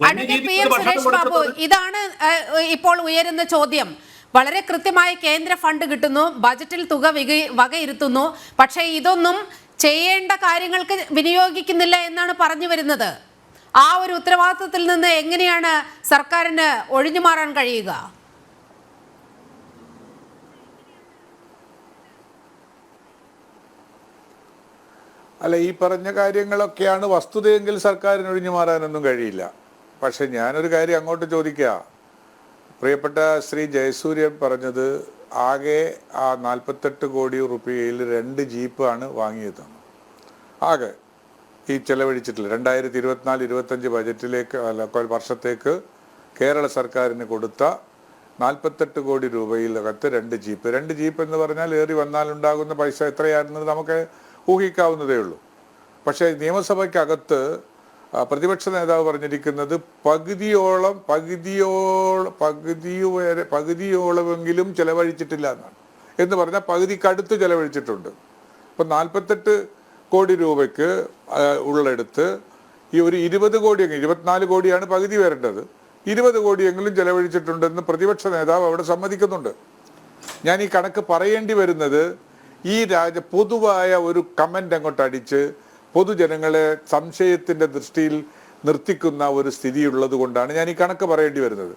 Advocate P M Suresh Babu ഇതാണ് ഇപ്പോൾ ഉയരുന്ന ചോദ്യം. വളരെ കൃത്യമായി കേന്ദ്ര ഫണ്ട് കിട്ടുന്നു ബജറ്റിൽ തുക വിക- വകയിരുത്തുന്നു പക്ഷേ ഇതൊന്നും ചെയ്യേണ്ട കാര്യങ്ങൾക്ക് വിനിയോഗിക്കുന്നില്ല എന്നാണ് പറഞ്ഞു വരുന്നത്. ആ ഒരു ഉത്തരവാദിത്വത്തിൽ നിന്ന് എങ്ങനെയാണ് സർക്കാരിന് ഒഴിഞ്ഞു മാറാൻ കഴിയുക? അല്ല ഈ പറഞ്ഞ കാര്യങ്ങളൊക്കെയാണ് വസ്തുതയെങ്കിൽ സർക്കാരിന് ഒഴിഞ്ഞു മാറാനൊന്നും കഴിയില്ല. പക്ഷെ ഞാനൊരു കാര്യം അങ്ങോട്ട് ചോദിക്കുക പ്രിയപ്പെട്ട ശ്രീ ജയസൂര്യൻ പറഞ്ഞത് ആകെ ആ നാൽപ്പത്തെട്ട് കോടി റുപ്യയിൽ രണ്ട് ജീപ്പാണ് വാങ്ങിയത്. ആകെ ഈ ചെലവഴിച്ചിട്ടില്ല. രണ്ടായിരത്തി ഇരുപത്തിനാല് ഇരുപത്തഞ്ച് ബജറ്റിലേക്ക് അല്ല വർഷത്തേക്ക് കേരള സർക്കാരിന് കൊടുത്ത നാൽപ്പത്തെട്ട് കോടി രൂപയിലകത്ത് രണ്ട് ജീപ്പ്. രണ്ട് ജീപ്പ് എന്ന് പറഞ്ഞാൽ ഏറി വന്നാൽ ഉണ്ടാകുന്ന പൈസ എത്രയായിരുന്നത് നമുക്ക് ഊഹിക്കാവുന്നതേ ഉള്ളൂ. പക്ഷേ നിയമസഭയ്ക്കകത്ത് പ്രതിപക്ഷ നേതാവ് പറഞ്ഞിരിക്കുന്നത് പകുതിയോളം പകുതിയോളം പകുതി വരെ പകുതിയോളമെങ്കിലും ചെലവഴിച്ചിട്ടില്ല എന്നാണ്. എന്ന് പറഞ്ഞാൽ പകുതിക്കടുത്ത് ചെലവഴിച്ചിട്ടുണ്ട്. ഇപ്പം നാൽപ്പത്തെട്ട് കോടി രൂപയ്ക്ക് ഉള്ളെടുത്ത് ഈ ഒരു ഇരുപത് കോടി ഇരുപത്തിനാല് കോടിയാണ് പകുതി വരേണ്ടത്. ഇരുപത് കോടിയെങ്കിലും ചെലവഴിച്ചിട്ടുണ്ടെന്ന് പ്രതിപക്ഷ നേതാവ് അവിടെ സമ്മതിക്കുന്നുണ്ട്. ഞാൻ ഈ കണക്ക് പറയേണ്ടി വരുന്നത് ഈ രാജ പൊതുവായ ഒരു കമന്റ് അങ്ങോട്ട് അടിച്ച് പൊതുജനങ്ങളെ സംശയത്തിന്റെ ദൃഷ്ടിയിൽ നിർത്തിക്കുന്ന ഒരു സ്ഥിതി ഉള്ളത് കൊണ്ടാണ് ഞാൻ ഈ കണക്ക് പറയേണ്ടി വരുന്നത്.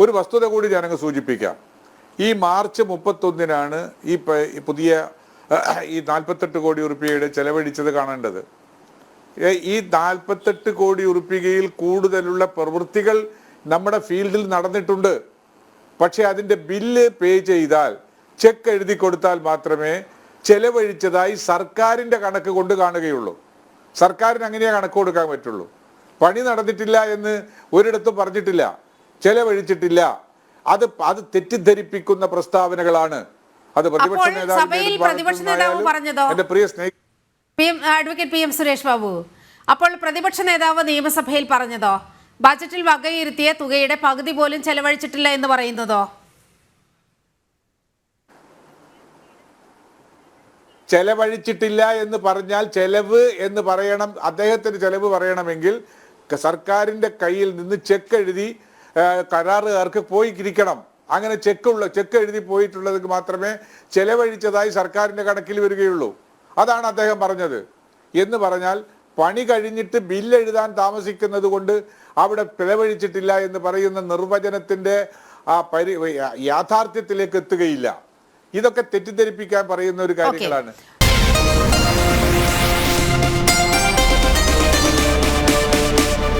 ഒരു വസ്തുത കൂടി ഞാനങ്ങ് സൂചിപ്പിക്കാം. ഈ മാർച്ച് മുപ്പത്തൊന്നിനാണ് ഈ പുതിയ ഈ നാൽപ്പത്തെട്ട് കോടി ഉറുപ്പികയുടെ ചെലവഴിച്ചത് കാണേണ്ടത്. ഈ നാൽപ്പത്തെട്ട് കോടി ഉറുപ്പികയിൽ കൂടുതലുള്ള പ്രവൃത്തികൾ നമ്മുടെ ഫീൽഡിൽ നടന്നിട്ടുണ്ട്. പക്ഷെ അതിന്റെ ബില്ല് പേ ചെയ്താൽ ചെക്ക് എഴുതി കൊടുത്താൽ മാത്രമേ ചെലവഴിച്ചതായി സർക്കാരിന്റെ കണക്ക് കൊണ്ട് കാണുകയുള്ളൂ. സർക്കാരിന് അങ്ങനെയേ കണക്ക് കൊടുക്കാൻ പറ്റുള്ളൂ. പണി നടന്നിട്ടില്ല എന്ന് ഒരിടത്തും പറഞ്ഞിട്ടില്ല. ചെലവഴിച്ചിട്ടില്ല. അത് അത് തെറ്റിദ്ധരിപ്പിക്കുന്ന പ്രസ്താവനകളാണ്. അത് പ്രതിപക്ഷ നേതാവ് പറഞ്ഞതോ? എന്റെ പ്രിയ സ്നേഹ P M advocate P M Suresh Babu അപ്പോൾ പ്രതിപക്ഷ നേതാവ് നിയമസഭയിൽ പറഞ്ഞതോ? ബജറ്റിൽ വകയിരുത്തിയ തുകയുടെ പകുതി പോലും ചെലവഴിച്ചിട്ടില്ല എന്ന് പറയുന്നതോ? ചെലവഴിച്ചിട്ടില്ല എന്ന് പറഞ്ഞാൽ ചെലവ് എന്ന് പറയണം അദ്ദേഹത്തിന് ചെലവ് പറയണമെങ്കിൽ സർക്കാരിന്റെ കയ്യിൽ നിന്ന് ചെക്ക് എഴുതി കരാറുകാർക്ക് പോയി ഇരിക്കണം. അങ്ങനെ ചെക്കുള്ള ചെക്ക് എഴുതി പോയിട്ടുള്ളത് മാത്രമേ ചെലവഴിച്ചതായി സർക്കാരിന്റെ കണക്കിൽ വരികയുള്ളൂ. അതാണ് അദ്ദേഹം പറഞ്ഞത്. എന്ന് പറഞ്ഞാൽ പണി കഴിഞ്ഞിട്ട് ബില്ല് എഴുതാൻ താമസിക്കുന്നത് കൊണ്ട് അവിടെ ചെലവഴിച്ചിട്ടില്ല എന്ന് പറയുന്ന നിർവചനത്തിന്റെ ആ പരി യാഥാർത്ഥ്യത്തിലേക്ക് എത്തുകയില്ല. ഇതൊക്കെ തെറ്റിദ്ധരിപ്പിക്കാൻ പറയുന്ന ഒരു കാര്യങ്ങളാണ്.